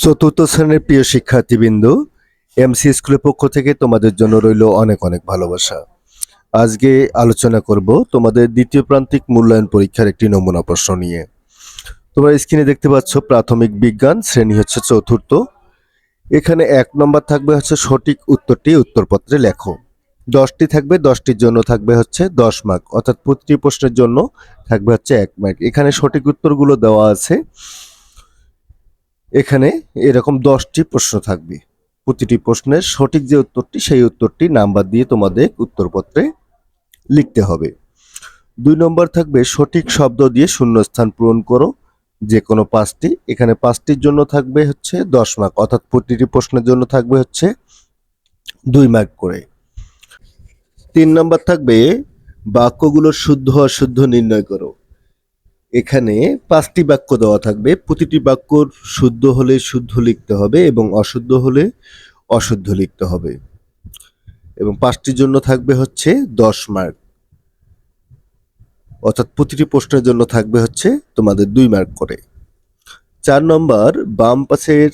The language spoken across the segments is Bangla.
চতুর্থ শ্রেণির প্রিয় শিক্ষার্থীবৃন্দ এমসি স্কুলের পক্ষ থেকে তোমাদের জন্য রইল অনেক অনেক ভালোবাসা। আজকে আলোচনা করব তোমাদের দ্বিতীয় প্রান্তিক মূল্যায়ন পরীক্ষার একটি নমুনা প্রশ্ন নিয়ে। তোমরা স্ক্রিনে দেখতে পাচ্ছ, প্রাথমিক বিজ্ঞান, শ্রেণি হচ্ছে চতুর্থ। এখানে এক নম্বর থাকবে হচ্ছে সঠিক উত্তরটি উত্তরপত্রে লেখো। দশটি থাকবে, দশটির জন্য থাকবে হচ্ছে দশ মার্ক অর্থাৎ প্রতিটি প্রশ্নের জন্য থাকবে হচ্ছে এক মার্ক এখানে সঠিক উত্তরগুলো দেওয়া আছে। এখানে এরকম দশটি প্রশ্ন থাকবে। প্রতিটি প্রশ্নের সঠিক যে উত্তরটি, সেই উত্তরটি নাম্বার দিয়ে তোমাদের উত্তরপত্রে লিখতে হবে। দুই নম্বর থাকবে, সঠিক শব্দ দিয়ে শূন্যস্থান পূরণ করো। যে কোনো পাঁচটি, এখানে পাঁচটির জন্য থাকবে হচ্ছে দশ মার্ক অর্থাৎ প্রতিটি প্রশ্নের জন্য থাকবে হচ্ছে দুই মার্ক করে। তিন নম্বর থাকবে বাক্যগুলোর শুদ্ধ অশুদ্ধ নির্ণয় করো। এখানে পাঁচটি বাক্য দেওয়া থাকবে। প্রতিটি বাক্যর শুদ্ধ হলে শুদ্ধ লিখতে হবে এবং অশুদ্ধ হলে অশুদ্ধ লিখতে হবে। এবং পাঁচটির জন্য থাকবে হচ্ছে দশ মার্ক অর্থাৎ প্রতিটি প্রশ্নের জন্য থাকবে হচ্ছে তোমাদের দুই মার্ক করে। চার নম্বর, বাম পাশের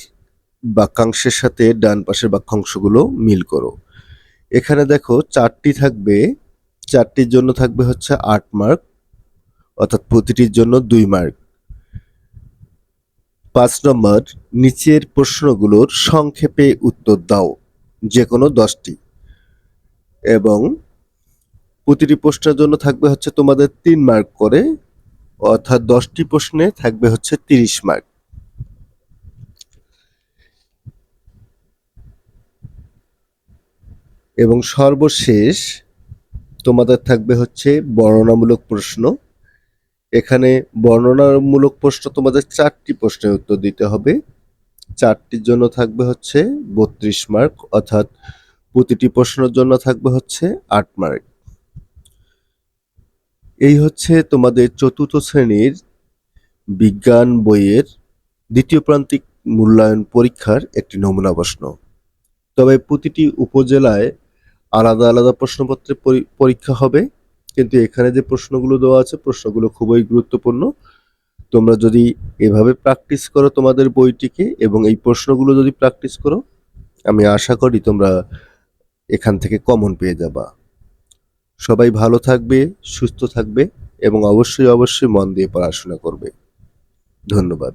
বাক্যাংশের সাথে ডান পাশের বাক্যাংশগুলো মিল করো। এখানে দেখো চারটি থাকবে, চারটির জন্য থাকবে হচ্ছে আট মার্ক অর্থাৎ প্রতিটির জন্য দুই মার্ক পাঁচ নম্বর, নিচের প্রশ্নগুলোর সংক্ষেপে উত্তর দাও যে কোনো দশটি। এবং প্রতিটি প্রশ্নের জন্য থাকবে হচ্ছে তোমাদের তিন মার্ক করে, অর্থাৎ দশটি প্রশ্নে থাকবে হচ্ছে তিরিশ মার্ক এবং সর্বশেষ তোমাদের থাকবে হচ্ছে বর্ণনামূলক প্রশ্ন এখানে বর্ণনামূলক প্রশ্ন তোমাদের চারটি প্রশ্নের উত্তর দিতে হবে। চারটির জন্য থাকবে হচ্ছে বত্রিশ মার্ক, অর্থাৎ প্রতিটি প্রশ্নের জন্য থাকবে হচ্ছে আট মার্ক। এই হচ্ছে তোমাদের চতুর্থ শ্রেণির বিজ্ঞান বইয়ের দ্বিতীয় প্রান্তিক মূল্যায়ন পরীক্ষার একটি নমুনা প্রশ্ন। তবে প্রতিটি উপজেলায় আলাদা আলাদা প্রশ্নপত্রের পরীক্ষা হবে। কিন্তু এখানে যে প্রশ্নগুলো দেওয়া আছে, প্রশ্নগুলো খুবই গুরুত্বপূর্ণ। তোমরা যদি এভাবে প্র্যাকটিস করো তোমাদের বইটিকে এবং এই প্রশ্নগুলো যদি প্র্যাকটিস করো, আমি আশা করি তোমরা এখান থেকে কমন পেয়ে যাবা। সবাই ভালো থাকবে, সুস্থ থাকবে এবং অবশ্যই অবশ্যই মন দিয়ে পড়াশোনা করবে। ধন্যবাদ।